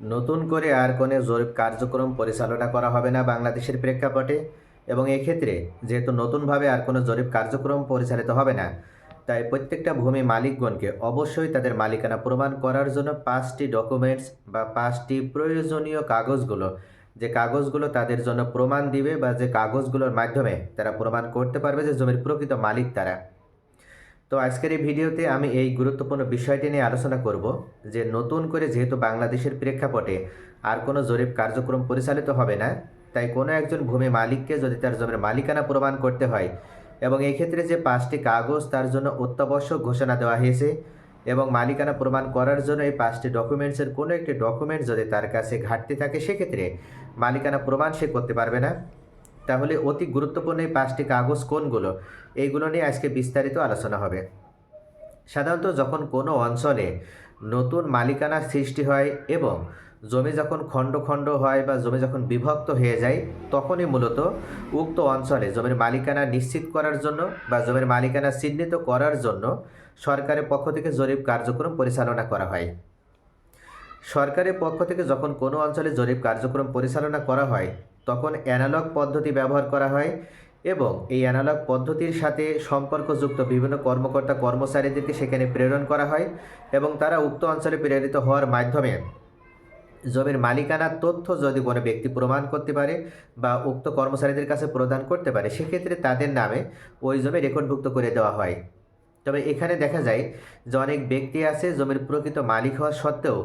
নতুন করে আর কোনো জরিপ কার্যক্রম পরিচালনা করা হবে না বাংলাদেশের প্রেক্ষাপটে এবং এক্ষেত্রে যেহেতু নতুনভাবে আর কোনো জরিপ কার্যক্রম পরিচালিত হবে না, তাই প্রত্যেকটা ভূমি মালিকগণকে অবশ্যই তাদের মালিকানা প্রমাণ করার জন্য পাঁচটি ডকুমেন্টস বা পাঁচটি প্রয়োজনীয় কাগজগুলো, যে কাগজগুলো তাদের জন্য প্রমাণ দিবে বা যে কাগজগুলোর মাধ্যমে তারা প্রমাণ করতে পারবে যে জমির প্রকৃত মালিক তারা। তো আজকের এই ভিডিওতে আমি এই গুরুত্বপূর্ণ বিষয়টি নিয়ে আলোচনা করব যে নতুন করে যেহেতু বাংলাদেশের প্রেক্ষাপটে আর কোনো জরিপ কার্যক্রম পরিচালিত হবে না, তাই কোনো একজন ভূমি মালিককে যদি তার জমির মালিকানা প্রমাণ করতে হয় এবং এই ক্ষেত্রে যে পাঁচটি কাগজ তার জন্য অত্যাবশ্যক ঘোষণা দেওয়া হয়েছে এবং মালিকানা প্রমাণ করার জন্য এই পাঁচটি ডকুমেন্টসের কোনো একটি ডকুমেন্ট যদি তার কাছে ঘাটতি থাকে, সেক্ষেত্রে মালিকানা প্রমাণ সে করতে পারবে না। তাহলে অতি গুরুত্বপূর্ণ এই পাঁচটি কাগজ কোনগুলো? এইগুলো নিয়ে আজকে বিস্তারিত আলোচনা হবে। সাধারণত যখন কোনো অঞ্চলে নতুন মালিকানার সৃষ্টি হয় এবং জমি যখন খণ্ড খণ্ড হয় বা জমি যখন বিভক্ত হয়ে যায়, তখনই মূলত উক্ত অঞ্চলে জমির মালিকানা নিশ্চিত করার জন্য বা জমির মালিকানা চিহ্নিত করার জন্য সরকারের পক্ষ থেকে জরিপ কার্যক্রম পরিচালনা করা হয়। সরকারের পক্ষ থেকে যখন কোনো অঞ্চলে জরিপ কার্যক্রম পরিচালনা করা হয় তখন অ্যানালগ পদ্ধতি ব্যবহার করা হয় এবং এই অ্যানালগ পদ্ধতির সাথে সম্পর্কযুক্ত বিভিন্ন কর্মকর্তা কর্মচারীদেরকে সেখানে প্রেরণ করা হয় এবং তারা উক্ত অঞ্চলে প্রেরিত হওয়ার মাধ্যমে জমির মালিকানার তথ্য যদি কোনো ব্যক্তি প্রমাণ করতে পারে বা উক্ত কর্মচারীদের কাছে প্রদান করতে পারে, সেক্ষেত্রে তাদের নামে ওই জমি রেকর্ডভুক্ত করে দেওয়া হয়। তবে এখানে দেখা যায় যে অনেক ব্যক্তি আছে জমির প্রকৃত মালিক হওয়া সত্ত্বেও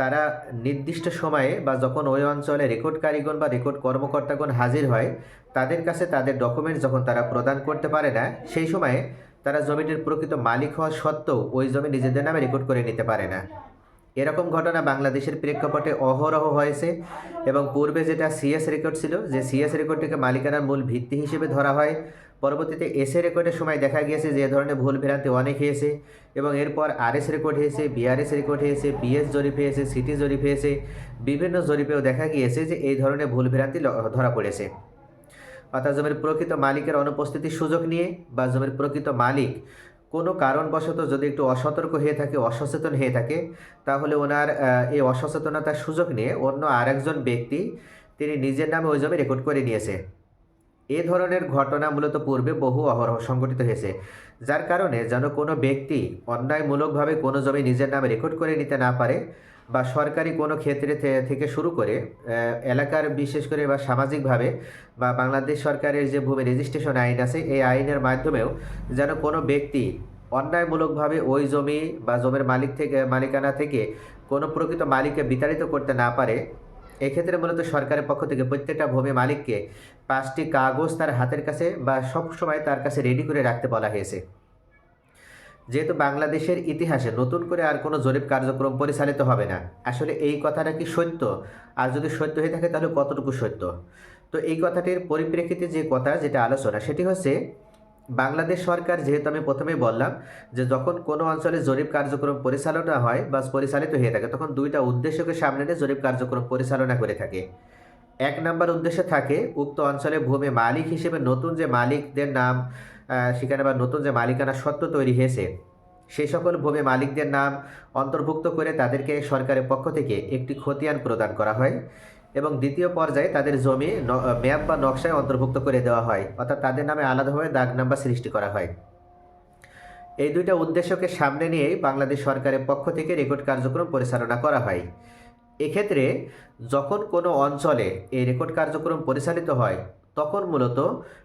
তারা নির্দিষ্ট সময়ে বা যখন ওই অঞ্চলে রেকর্ড কারিগণ বা রেকর্ড কর্মকর্তাগণ হাজির হয়, তাদের কাছে তাদের ডকুমেন্টস যখন তারা প্রদান করতে পারে না, সেই সময়ে তারা জমিটির প্রকৃত মালিক হওয়া সত্ত্বেও ওই জমি নিজেদের নামে রেকর্ড করে নিতে পারে না। এরকম ঘটনা বাংলাদেশের প্রেক্ষাপটে অহরহ হয়েছে এবং পূর্বে যেটা সিএস রেকর্ড ছিল, যে সিএস রেকর্ডটিকে মালিকানার মূল ভিত্তি হিসেবে ধরা হয়। পরবর্তীতে এসএ রেকর্ডের সময় দেখা গিয়েছে যে ধরনের ভুল ভ্রান্তি অনেক হয়েছে এবং এরপর আরএস রেকর্ড হয়েছে বিআরএস রেকর্ড হয়েছে বিএস জরিপ হয়েছে সিটি জরিপ হয়েছে, বিভিন্ন জরিপেও দেখা গিয়েছে যে এই ধরনের ভুল ভ্রান্তি ধরা পড়েছে। অর্থাৎ জমির প্রকৃত মালিকের অনুপস্থিতির সুযোগ নিয়ে বা জমির প্রকৃত মালিক কোনো কারণবশত যদি একটু অসতর্ক হয়ে থাকে, অসচেতন হয়ে থাকে, তাহলে ওনার এই অসচেতনতার সুযোগ নিয়ে অন্য আরেকজন ব্যক্তি তিনি নিজের নামে ওই জমি রেকর্ড করে নিয়েছে। এ ধরনের ঘটনা মূলত পূর্বে বহু অহরহ সংঘটিত হয়েছে, যার কারণে যেন কোনো ব্যক্তি অন্যায়মূলকভাবে কোনো জমি নিজের নামে রেকর্ড করে নিতে না পারে বা সরকারি কোনো ক্ষেত্রে থেকে শুরু করে এলাকার বিশেষ করে বা সামাজিকভাবে বা বাংলাদেশ সরকারের যে ভূমি রেজিস্ট্রেশন আইন আছে, এই আইনের মাধ্যমেও যেন কোনো ব্যক্তি অন্যায়মূলকভাবে ওই জমি বা জমির মালিক থেকে, মালিকানা থেকে কোনো প্রকৃত মালিককে বিতাড়িত করতে না পারে, এক্ষেত্রে মূলত সরকারের পক্ষ থেকে প্রত্যেকটা ভূমি মালিককে পাঁচটি কাগজ তার হাতের কাছে বা সবসময় তার কাছে রেডি করে রাখতে বলা হয়েছে। যেহেতু বাংলাদেশের ইতিহাসে নতুন করে আর কোনো জরিপ কার্যক্রম পরিচালিত হবে না, আসলে এই কথাটা কি সত্য? আর যদি সত্য হয়ে থাকে, তাহলে কতটুকু সত্য? তো এই কথাটির পরিপ্রেক্ষিতে যে কথা, যেটা আলোচনা, সেটি হচ্ছে বাংলাদেশ সরকার, যেহেতু আমি প্রথমেই বললাম যে যখন কোনো অঞ্চলে জরিপ কার্যক্রম পরিচালনা হয় বা পরিচালিত হয়ে থাকে, তখন দুইটা উদ্দেশ্যকে সামনে নিয়ে জরিপ কার্যক্রম পরিচালনা করে থাকে। এক নম্বর উদ্দেশ্য থাকে, উক্ত অঞ্চলে ভূমি মালিক হিসেবে নতুন যে মালিকদের নাম সেখানে বা নতুন যে মালিকানা সত্ত্ব তৈরি হয়েছে সেই সকল ভূমি মালিকদের নাম অন্তর্ভুক্ত করে তাদেরকে সরকারের পক্ষ থেকে একটি খতিয়ান প্রদান করা হয় এবং দ্বিতীয় পর্যায়ে তাদের জমি ম্যাপ বা নকশায় অন্তর্ভুক্ত করে দেওয়া হয়, অর্থাৎ তাদের নামে আলাদাভাবে দাগ নাম্বার সৃষ্টি করা হয়। এই দুইটা উদ্দেশ্যকে সামনে নিয়েই বাংলাদেশ সরকারের পক্ষ থেকে রেকর্ড কার্যক্রম পরিচালনা করা হয়। এক্ষেত্রে যখন কোনো অঞ্চলে এই রেকর্ড কার্যক্রম পরিচালিত হয় তখন মূলত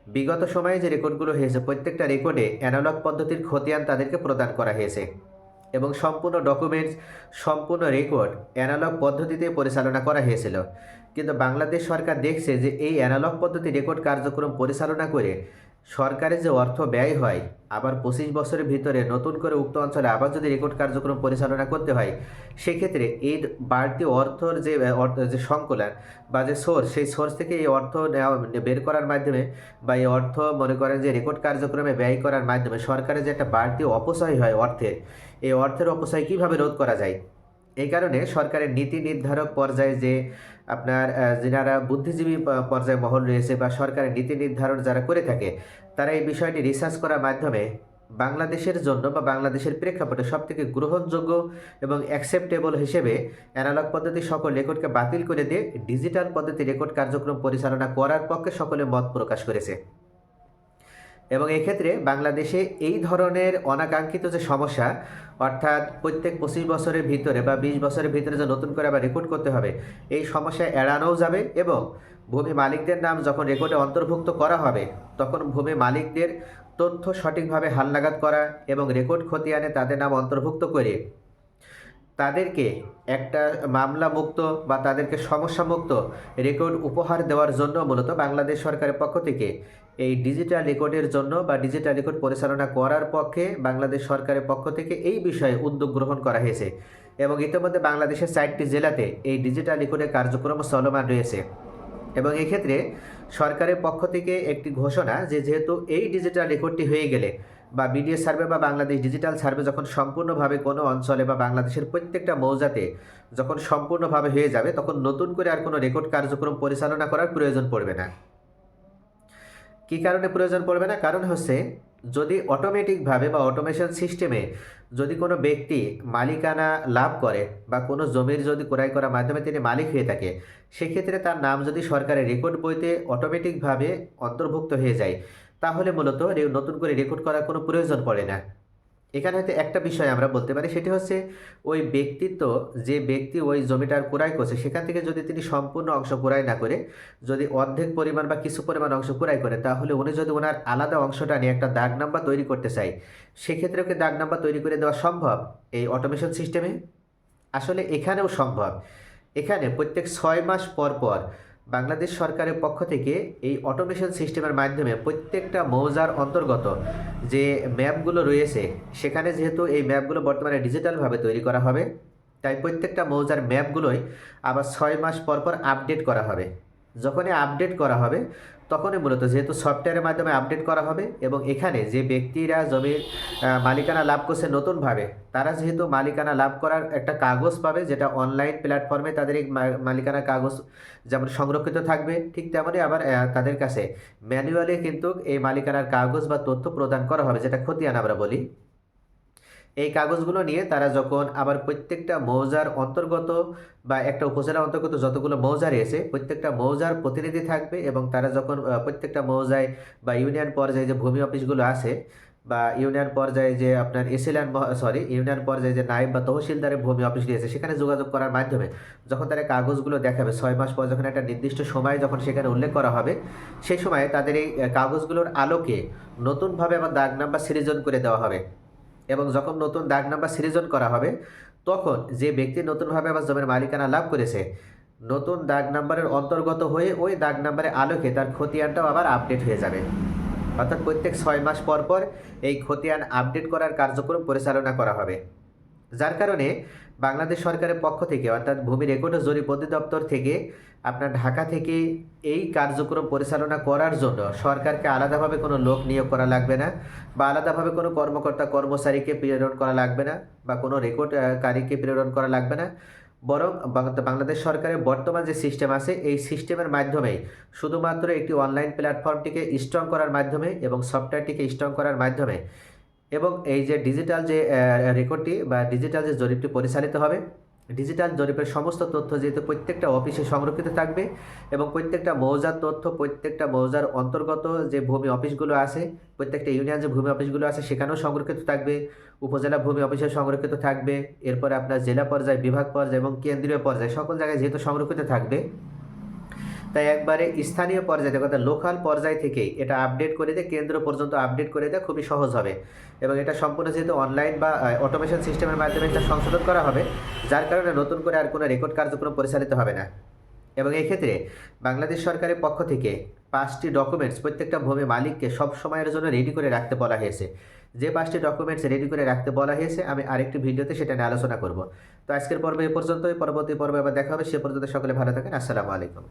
বিগত সময়ে যে রেকর্ডগুলো হয়েছে, প্রত্যেকটা রেকর্ডে অ্যানালগ পদ্ধতির খতিয়ান তাদেরকে প্রদান করা হয়েছে এবং সম্পূর্ণ ডকুমেন্টস সম্পূর্ণ রেকর্ড অ্যানালগ পদ্ধতিতে পরিচালনা করা হয়েছিল। কিন্তু বাংলাদেশ সরকার দেখছে যে এই অ্যানালগ পদ্ধতি রেকর্ড কার্যক্রম পরিচালনা করে সরকারের যে অর্থ ব্যয় হয়, আবার পঁচিশ বছরের ভিতরে নতুন করে উক্ত অঞ্চলে আবার যদি রেকর্ড কার্যক্রম পরিচালনা করতে হয়, সেক্ষেত্রে এই বাড়তি অর্থর যে যে সংকলন বা যে সোর্স, সেই সোর্স থেকে এই অর্থ নেওয়া, বের করার মাধ্যমে বা এই অর্থ মনে করেন যে রেকর্ড কার্যক্রমে ব্যয় করার মাধ্যমে সরকারের যে একটা বাড়তি অপচয় হয় অর্থের, এই অর্থের অপচয় কীভাবে রোধ করা যায়? এই কারণে সরকারের নীতি নির্ধারক পর্যায়ে যে আপনার যারা বুদ্ধিজীবী পর্যায়ে মহল রয়েছে বা সরকারের নীতি নির্ধারণ যারা করে থাকে, তারা এই বিষয়টি রিসার্চ করার মাধ্যমে বাংলাদেশের জন্য বা বাংলাদেশের প্রেক্ষাপটে সবথেকে গ্রহণযোগ্য এবং অ্যাকসেপ্টেবল হিসেবে অ্যানালগ পদ্ধতি সকল রেকর্ডকে বাতিল করে দিয়ে ডিজিটাল পদ্ধতি রেকর্ড কার্যক্রম পরিচালনা করার পক্ষে সকলে মত প্রকাশ করেছে। এবং এক্ষেত্রে বাংলাদেশে এই ধরনের অনাকাঙ্ক্ষিত যে সমস্যা, অর্থাৎ প্রত্যেক পঁচিশ বছরের ভিতরে বা বিশ বছরের ভিতরে যে নতুন করে আবার রেকর্ড করতে হবে, এই সমস্যা এড়ানোও যাবে এবং ভূমি মালিকদের নাম যখন রেকর্ডে অন্তর্ভুক্ত করা হবে, তখন ভূমি মালিকদের তথ্য সঠিকভাবে হালনাগাদ করা এবং রেকর্ড খতিয়ানে তাদের নাম অন্তর্ভুক্ত করে তাদেরকে একটা মামলা মুক্ত বা তাদেরকে সমস্যা মুক্ত রেকর্ড উপহার দেওয়ার জন্য মূলত বাংলাদেশ সরকারের পক্ষ থেকে এই ডিজিটাল রেকর্ডের জন্য বা ডিজিটাল রেকর্ড পরিচালনা করার পক্ষে বাংলাদেশ সরকারের পক্ষ থেকে এই বিষয়ে উদ্যোগ গ্রহণ করা হয়েছে এবং ইতিমধ্যে বাংলাদেশের চারটি জেলাতে এই ডিজিটাল রেকর্ডের কার্যক্রম চলমান রয়েছে। এবং এক্ষেত্রে সরকারের পক্ষ থেকে একটি ঘোষণা যে যেহেতু এই ডিজিটাল রেকর্ডটি হয়ে গেলে বা বিডিএস সার্ভে বা বাংলাদেশ ডিজিটাল সার্ভে যখন সম্পূর্ণভাবে কোনো অঞ্চলে বা বাংলাদেশের প্রত্যেকটা মৌজাতে যখন সম্পূর্ণভাবে হয়ে যাবে, তখন নতুন করে আর কোনো রেকর্ড কার্যক্রম পরিচালনা করার প্রয়োজন পড়বে না। কী কারণে প্রয়োজন পড়বে না? কারণ হচ্ছে, যদি অটোমেটিকভাবে বা অটোমেশন সিস্টেমে যদি কোনো ব্যক্তি মালিকানা লাভ করে বা কোনো জমির যদি ক্রয় করার মাধ্যমে তিনি মালিক হয়ে থাকে, সেক্ষেত্রে তার নাম যদি সরকারের রেকর্ড বইতে অটোমেটিকভাবে অন্তর্ভুক্ত হয়ে যায়, তাহলে মূলত নতুন করে রেকর্ড করার কোনো প্রয়োজন পড়ে না। এখানে হয়তো একটা বিষয় আমরা বলতে পারি, সেটি হচ্ছে ওই ব্যক্তিত্ব, যে ব্যক্তি ওই জমিটার ক্রয় করছে, সেখান থেকে যদি তিনি সম্পূর্ণ অংশ ক্রয় না করে, যদি অর্ধেক পরিমাণ বা কিছু পরিমাণ অংশ ক্রয় করে, তাহলে উনি যদি ওনার আলাদা অংশটা নিয়ে একটা দাগ নাম্বার তৈরি করতে চাই সেক্ষেত্রে ওকে দাগ নাম্বার তৈরি করে দেওয়া সম্ভব এই অটোমেশন সিস্টেমে আসলে এখানেও সম্ভব। এখানে প্রত্যেক ছয় মাস পর পর বাংলাদেশ সরকারের পক্ষ থেকে এই অটোমেশন সিস্টেমের মাধ্যমে প্রত্যেকটা মৌজার অন্তর্গত যে ম্যাপগুলো রয়েছে, সেখানে যেহেতু এই ম্যাপগুলো বর্তমানে ডিজিটালভাবে তৈরি করা হবে, তাই প্রত্যেকটা মৌজার ম্যাপগুলোই আবার ছয় মাস পর পর আপডেট করা হবে। যখনই আপডেট করা হবে তখনই মূলত যেহেতু সফটওয়্যারের মাধ্যমে আপডেট করা হবে এবং এখানে যে ব্যক্তিরা জমির মালিকানা লাভ করছে নতুনভাবে, তারা যেহেতু মালিকানা লাভ করার একটা কাগজ পাবে, যেটা অনলাইন প্ল্যাটফর্মে তাদের এই মালিকানা কাগজ যেমন সংরক্ষিত থাকবে, ঠিক তেমনই আবার তাদের কাছে ম্যানুয়ালি কিন্তু এই মালিকানার কাগজ বা তথ্য প্রদান করা হবে, যেটা খতিয়ান আমরা বলি। এই কাগজগুলো নিয়ে তারা যখন আবার প্রত্যেকটা মৌজার অন্তর্গত বা একটা উপজেলার অন্তর্গত যতগুলো মৌজা রয়েছে, প্রত্যেকটা মৌজার প্রতিনিধি থাকবে এবং তারা যখন প্রত্যেকটা মৌজায় বা ইউনিয়ন পর্যায়ে যে ভূমি অফিসগুলো আছে বা ইউনিয়ন পর্যায়ে যে আপনার এসিল্যান্ড সরি ইউনিয়ন পর্যায়ে যে নাইব বা তহসিলদারের ভূমি অফিস রয়েছে, সেখানে যোগাযোগ করার মাধ্যমে যখন তারা কাগজগুলো দেখাবে, ছয় মাস পর যখন একটা নির্দিষ্ট সময় যখন সেখানে উল্লেখ করা হবে সেই সময় তাদের এই কাগজগুলোর আলোকে নতুনভাবে আবার দাগ নাম্বার সৃজন করে দেওয়া হবে। এবং যখন নতুন দাগ নাম্বার সৃজন করা হবে, তখন যে ব্যক্তি নতুনভাবে আবার জমির মালিকানা লাভ করেছে, নতুন দাগ নাম্বারের অন্তর্গত হয়ে ওই দাগ নাম্বারের আলোকে তার খতিয়ানটাও আবার আপডেট হয়ে যাবে। অর্থাৎ প্রত্যেক ছয় মাস পর পর এই খতিয়ান আপডেট করার কার্যক্রম পরিচালনা করা হবে। যার কারণে বাংলাদেশ সরকারের পক্ষ থেকে, অর্থাৎ ভূমি রেকর্ড ও জরিপ অধিদপ্তর থেকে, আপনার ঢাকা থেকে এই কার্যক্রম পরিচালনা করার জন্য সরকারকে আলাদাভাবে কোনো লোক নিয়োগ করা লাগবে না বা আলাদাভাবে কোনো কর্মকর্তা কর্মচারীকে প্রেরণ করা লাগবে না বা কোনো রেকর্ডকারীকে প্রেরণ করা লাগবে না। বরং বাংলাদেশ সরকারের বর্তমান যে সিস্টেম আছে, এই সিস্টেমের মাধ্যমেই শুধুমাত্র একটি অনলাইন প্ল্যাটফর্মটিকে স্ট্রং করার মাধ্যমে এবং সফটওয়্যারটিকে স্ট্রং করার মাধ্যমে এবং এই যে ডিজিটাল যে রেকর্ডটি বা ডিজিটাল যে জরিপটি পরিচালিত হবে ডিজিটাল জরিপের সমস্ত তথ্য যেহেতু প্রত্যেকটা অফিসে সংরক্ষিত থাকবে এবং প্রত্যেকটা মৌজার তথ্য, প্রত্যেকটা মৌজার অন্তর্গত যে ভূমি অফিসগুলো আছে, প্রত্যেকটা ইউনিয়ন যে ভূমি অফিসগুলো আছে, সেখানেও সংরক্ষিত থাকবে, উপজেলা ভূমি অফিসে সংরক্ষিত থাকবে, এরপরে আপনার জেলা পর্যায়ে, বিভাগ পর্যায়ে এবং কেন্দ্রীয় পর্যায়ে, সকল জায়গায় যেহেতু সংরক্ষিত থাকবে তাই একবারে স্থানীয় পর্যায়ে অর্থাৎ লোকাল পর্যায় থেকেই এটা আপডেট করে দেয় কেন্দ্র পর্যন্ত আপডেট করে দেওয়া খুবই সহজ হবে। এবং এটা সম্পূর্ণ যেহেতু অনলাইন বা অটোমেশন সিস্টেমের মাধ্যমে এটা সংশোধন করা হবে, যার কারণে নতুন করে আর কোনো রেকর্ড কার্যক্রম পরিচালিত হবে না। এবং এই ক্ষেত্রে বাংলাদেশ সরকারের পক্ষ থেকে পাঁচটি ডকুমেন্টস প্রত্যেকটা ভূমি মালিককে সব সময়ের জন্য রেডি করে রাখতে বলা হয়েছে। যে পাঁচটি ডকুমেন্টস রেডি করে রাখতে বলা হয়েছে, আমি আরেকটি ভিডিওতে সেটা নিয়ে আলোচনা করব। তো আজকের পর্বে এ পর্যন্তই, পরবর্তী পর্বে আবার দেখা হবে, সে পর্যন্ত সকলে ভালো থাকেন, আসসালামু আলাইকুম।